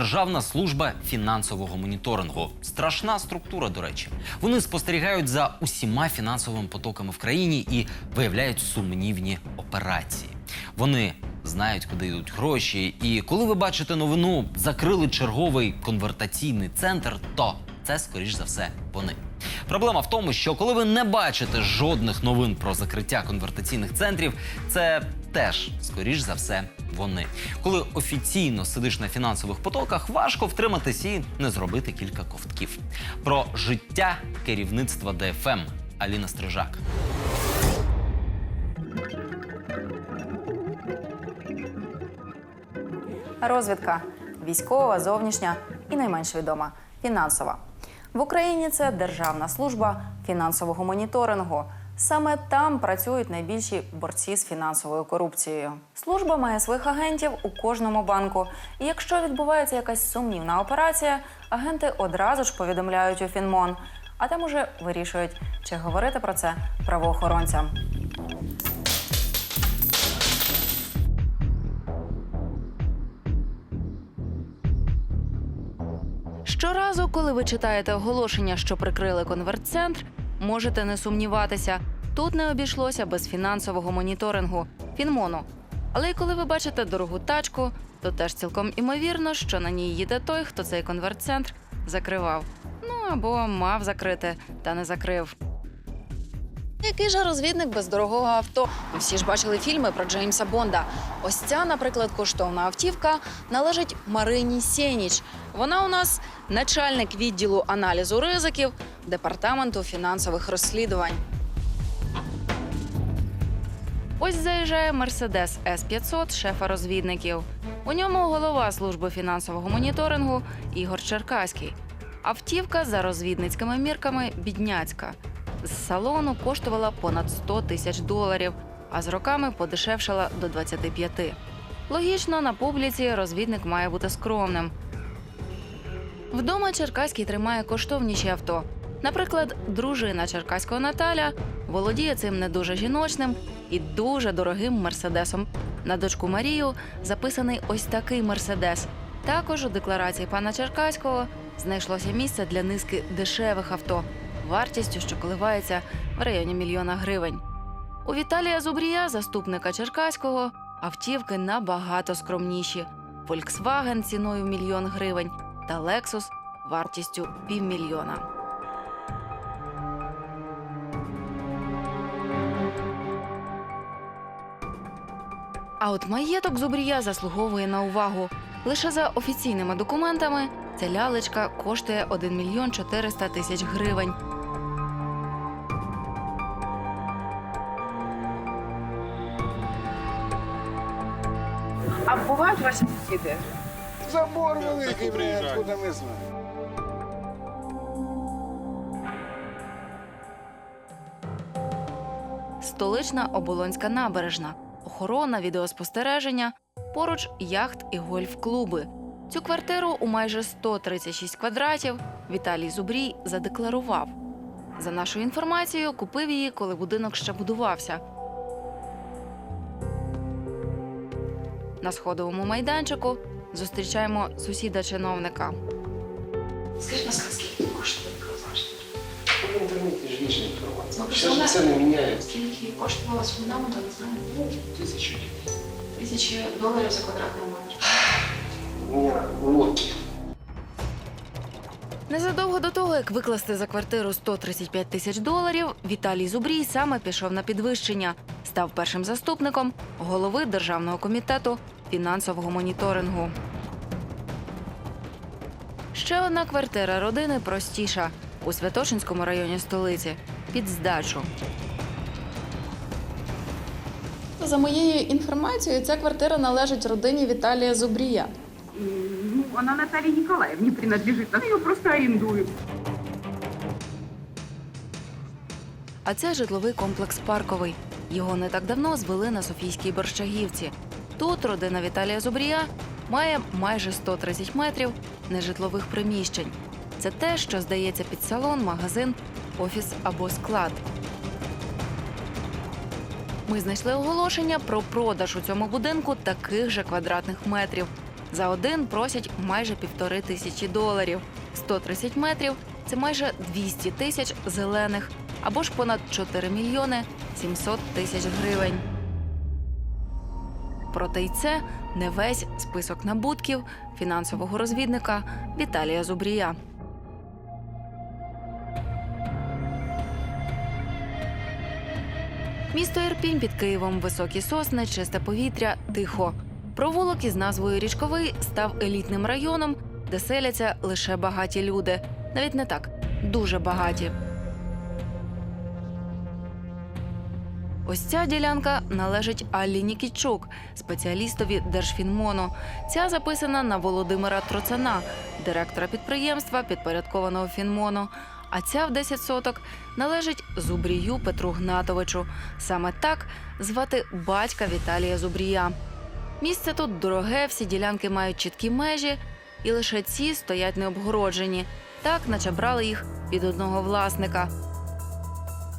Державна служба фінансового моніторингу. Страшна структура, до речі. Вони спостерігають за усіма фінансовими потоками в країні і виявляють сумнівні операції. Вони знають, куди йдуть гроші. І коли ви бачите новину, закрили черговий конвертаційний центр, то це скоріш за все вони. Проблема в тому, що коли ви не бачите жодних новин про закриття конвертаційних центрів, це теж скоріш за все вони. Коли офіційно сидиш на фінансових потоках, важко втриматись і не зробити кілька ковтків. Про життя керівництва ДФМ Аліна Стрижак. Розвідка військова, зовнішня і найменш відома фінансова. В Україні це Державна служба фінансового моніторингу. Саме там працюють найбільші борці з фінансовою корупцією. Служба має своїх агентів у кожному банку. І якщо відбувається якась сумнівна операція, агенти одразу ж повідомляють у Фінмон, а там уже вирішують, чи говорити про це правоохоронцям. Щоразу, коли ви читаєте оголошення, що прикрили конвертцентр, можете не сумніватися. Тут не обійшлося без фінансового моніторингу Фінмону. Але й коли ви бачите дорогу тачку, то теж цілком імовірно, що на ній їде той, хто цей конвертцентр закривав. Ну або мав закрити, та не закрив. Який же розвідник без дорогого авто? Ми всі ж бачили фільми про Джеймса Бонда. Ось ця, наприклад, коштовна автівка належить Марині Сєніч. Вона у нас начальник відділу аналізу ризиків департаменту фінансових розслідувань. Ось заїжджає Мерседес С 500 шефа розвідників. У ньому голова служби фінансового моніторингу Ігор Черкаський. Автівка за розвідницькими мірками бідняцька. З салону коштувала понад 100 тисяч доларів, а з роками подешевшала до 25. Логічно, на публіці розвідник має бути скромним. Вдома Черкаський тримає коштовніші авто. Наприклад, дружина Черкаського Наталя володіє цим не дуже жіночним і дуже дорогим мерседесом. На дочку Марію записаний ось такий мерседес. Також у декларації пана Черкаського знайшлося місце для низки дешевих авто, вартістю, що коливається в районі мільйона гривень. У Віталія Зубрія, заступника Черкаського, автівки набагато скромніші: Volkswagen ціною мільйон гривень та Lexus вартістю півмільйона. А от маєток Зубрія заслуговує на увагу. Лише за офіційними документами ця лялечка коштує 1 мільйон 400 тисяч гривень. А бувають ваші сусіди? Забор великий, блядь, откуда ми знаємо. Столична оболонська набережна, охорона, відеоспостереження, поруч яхт і гольф-клуби. Цю квартиру у майже 136 квадратів Віталій Зубрій задекларував. За нашою інформацією, купив її, коли будинок ще будувався. На сходовому майданчику зустрічаємо сусіда чиновника. Скажіть, будь ласка, скільки коштує кроваж? В інтернеті ж більше інформації. Ну, Зараз це не міняється. Скільки коштувала з фундаменту, не знаю, ну, Тисячу. тисячі доларів за квадратний метр. Ні, лодки. Незадовго до того, як викласти за квартиру 135 тисяч доларів, Віталій Зубрій саме пішов на підвищення, став першим заступником голови Державного комітету фінансового моніторингу. Ще одна квартира родини простіша у Святошинському районі столиці під здачу. За моєю інформацією, ця квартира належить родині Віталія Зубрія. Ну, она Наталье Николаевне принадлежит. Она ее просто арендует. А це житловий комплекс Парковий. Його не так давно звели на Софійській Борщагівці. Тут родина Віталія Зубрія має майже 130 метрів нежитлових приміщень. Це те, що здається під салон, магазин, офіс або склад. Ми знайшли оголошення про продаж у цьому будинку таких же квадратних метрів. За один просять майже півтори тисячі доларів. 130 метрів це майже 200 тисяч зелених або ж понад 4 мільйони 700 тисяч гривень. Проте й це не весь список набутків фінансового розвідника Віталія Зубрія. Місто Ірпінь під Києвом високі сосни, чисте повітря, тихо. Провулок із назвою Річковий став елітним районом, де селяться лише багаті люди. Навіть не так, дуже багаті. Ось ця ділянка належить Аллі Нікітчук, спеціалістові Держфінмону. Ця записана на Володимира Троцана, директора підприємства, підпорядкованого Фінмону. А ця в 10 соток належить Зубрію Петру Гнатовичу. Саме так звати батька Віталія Зубрія. Місце тут дороге, всі ділянки мають чіткі межі, і лише ці стоять необгороджені. Так, наче брали їх від одного власника.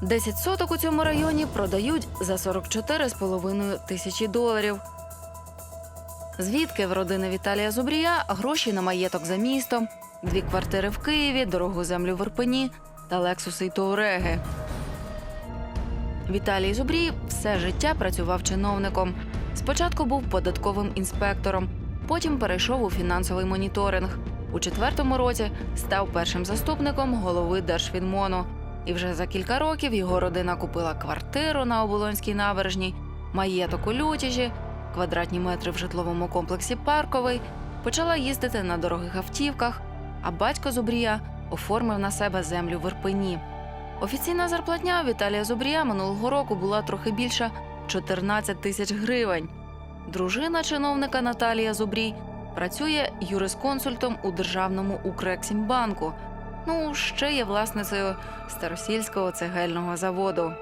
10 соток у цьому районі продають за 44,5 тисячі доларів. Звідки в родини Віталія Зубрія гроші на маєток за містом, дві квартири в Києві, дорогу землю в Ірпені та лексуси й Touareg. Віталій Зубрій все життя працював чиновником. Спочатку був податковим інспектором, потім перейшов у фінансовий моніторинг. У четвертому році став першим заступником голови Держфінмону. І вже за кілька років його родина купила квартиру на Оболонській набережній, маєток у Лютіжі, квадратні метри в житловому комплексі Парковий, почала їздити на дорогих автівках, а батько Зубрія оформив на себе землю в Ірпені. Офіційна зарплатня Віталія Зубрія минулого року була трохи більша 14 тисяч гривень. Дружина чиновника Наталія Зубрій працює юрисконсультом у державному Укрексімбанку. Ну, ще є власницею старосільського цегельного заводу.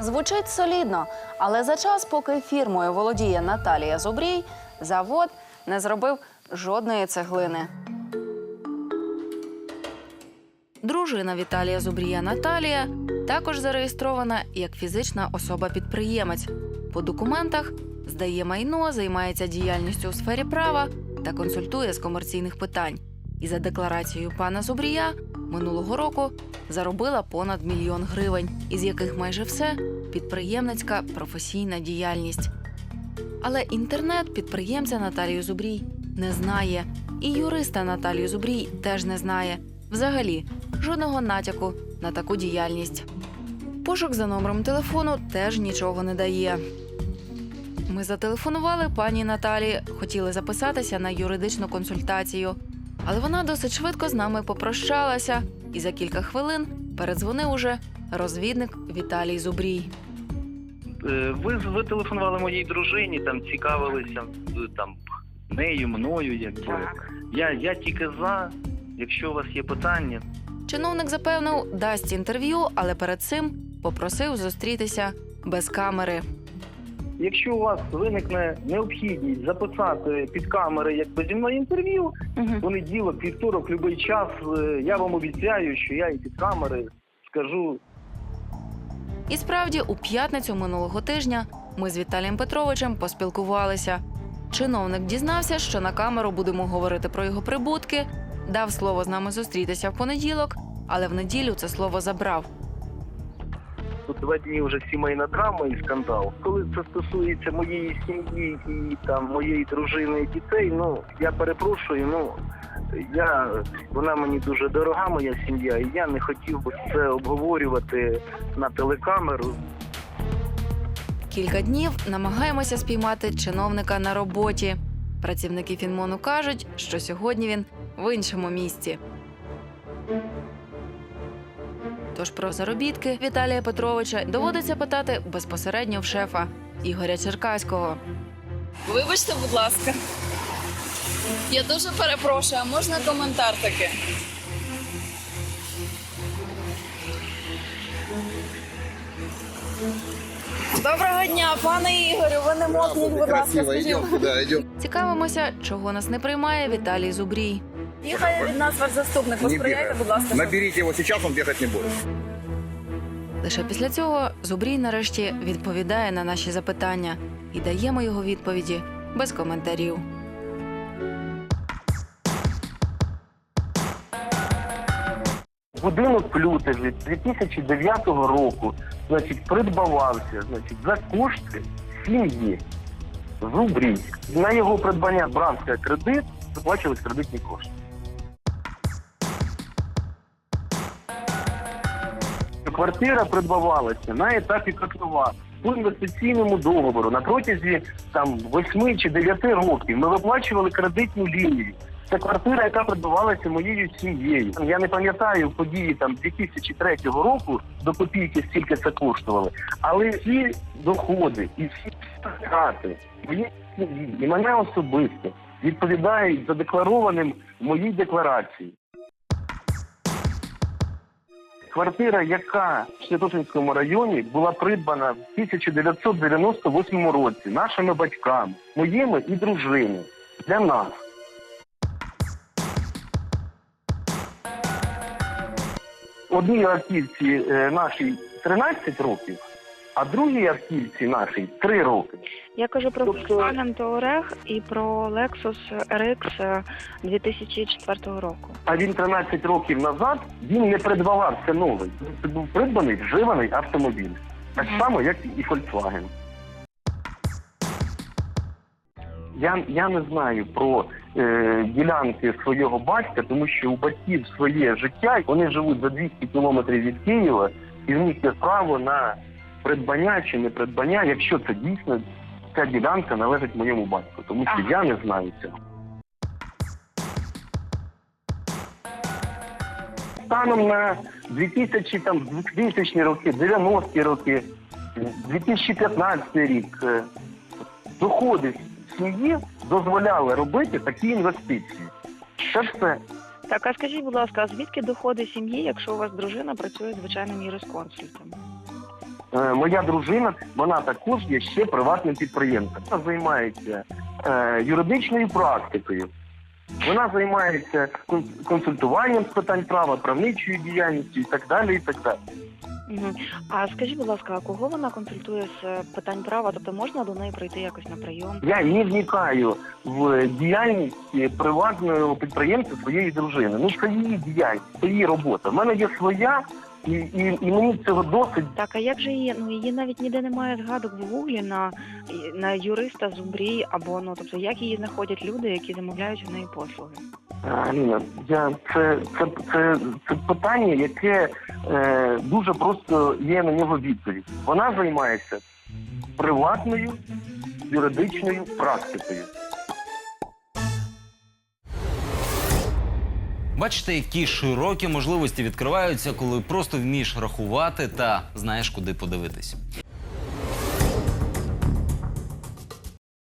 Звучить солідно, але за час, поки фірмою володіє Наталія Зубрій, завод не зробив жодної цеглини. Дружина Віталія Зубрія Наталія також зареєстрована як фізична особа-підприємець. По документах здає майно, займається діяльністю у сфері права та консультує з комерційних питань. І за декларацією пана Зубрія минулого року заробила понад мільйон гривень, із яких майже все підприємницька професійна діяльність. Але інтернет підприємця Наталію Зубрій не знає, і юриста Наталію Зубрій теж не знає. Взагалі, жодного натяку на таку діяльність. Пошук за номером телефону теж нічого не дає. Ми зателефонували пані Наталі, хотіли записатися на юридичну консультацію, але вона досить швидко з нами попрощалася, і за кілька хвилин передзвонив уже розвідник Віталій Зубрій. Е, Ви, ви телефонували моїй дружині, там цікавилися е, там нею, мною. Якби. Я, я тільки за. Якщо у вас є питання, Чиновник запевнив, дасть інтерв'ю, але перед цим попросив зустрітися без камери. Якщо у вас виникне необхідність записати під камери якби зі мною інтерв'ю, понеділок, вівторок, будь-який час, е, я вам обіцяю, що я і під камери скажу І справді, у п'ятницю минулого тижня ми з Віталієм Петровичем поспілкувалися. Чиновник дізнався, що на камеру будемо говорити про його прибутки, дав слово з нами зустрітися в понеділок, але в неділю це слово забрав. Тут два дні вже сімейна драма і скандал. Коли це стосується моєї сім'ї і там моєї дружини і дітей, ну я перепрошую. Ну я вона мені дуже дорога, моя сім'я, і я не хотів би це обговорювати на телекамеру. Кілька днів намагаємося спіймати чиновника на роботі. Працівники Фінмону кажуть, що сьогодні він в іншому місті. Тож про заробітки Віталія Петровича доводиться питати безпосередньо в шефа Ігоря Черкаського. Вибачте, будь ласка. Я дуже перепрошую, а можна коментар таки? Доброго дня, пане Ігорю. Ви не мокніть, будь ласка, скажіть. Цікавимося, чого нас не приймає Віталій Зубрій. Їхає від нас ваш заступник. Не Посприяйте, будь ласка. Наберите его сейчас, он бегать не будет. Лише після цього Зубрій нарешті відповідає на наші запитання і даємо його відповіді без коментарів. Будинок Лютежі 2009 року, значить, придбавався, значить, за кошти сім'ї Зубрій. На його придбання брався кредит, виплачувались кредитні кошти. Квартира придбавалася на етапі котлова по інвестиційному договору на протязі там 8 чи 9 років. Ми виплачували кредитну лінію. Це квартира, яка придбавалася моєю сім'єю. Я не пам'ятаю події там 2003 року до копійки, скільки це коштувало. Але всі доходи і всі втрати моєї сім'ї і мене особисто відповідають задекларованим в моїй декларації. Квартира, яка в Святошинському районі була придбана в 1998 році нашими батьками, моїми і дружини для нас. Одній автівці е, нашій 13 років, а другій автівці нашій 3 роки. Я кажу про Тобто- Volkswagen Touareg і про Lexus RX 2004 року. А він 13 років назад він не придбавався новий. Це був придбаний вживаний автомобіль. Так само, як і Volkswagen. Я, я не знаю про е, ділянки свого батька, тому що у батьків своє життя, вони живуть за 200 кілометрів від Києва, і в них є право на придбання чи не придбання, якщо це дійсно ця ділянка належить моєму батьку, тому що я не знаю цього. станом на 2000, там, 2000 роки, 90-ті роки, 2015 рік е, доходи сім'ї дозволяли робити такі інвестиції. Це все. Так, а скажіть, будь ласка, а звідки доходи сім'ї, якщо у вас дружина працює звичайним юрисконсультом? Е, Моя дружина, вона також є ще приватним підприємцем. Вона займається е, юридичною практикою. Вона займається кон- консультуванням з питань права, правничою діяльністю і так далі. І так далі. Угу. А скажіть, будь ласка, а кого вона консультує з е, питань права? Тобто можна до неї прийти якось на прийом? Я не вникаю в діяльність приватного підприємця своєї дружини. Ну це її діяльність, це її робота. В мене є своя, і, і, і мені цього досить. Так, а як же її? Ну її навіть ніде немає згадок в гуглі на, на юриста зубрій або ну тобто як її знаходять люди, які замовляють у неї послуги? Аліна, я це, це, це, це питання, яке е, дуже просто є на нього відповідь. Вона займається приватною юридичною практикою. Бачите, які широкі можливості відкриваються, коли просто вмієш рахувати та знаєш, куди подивитись.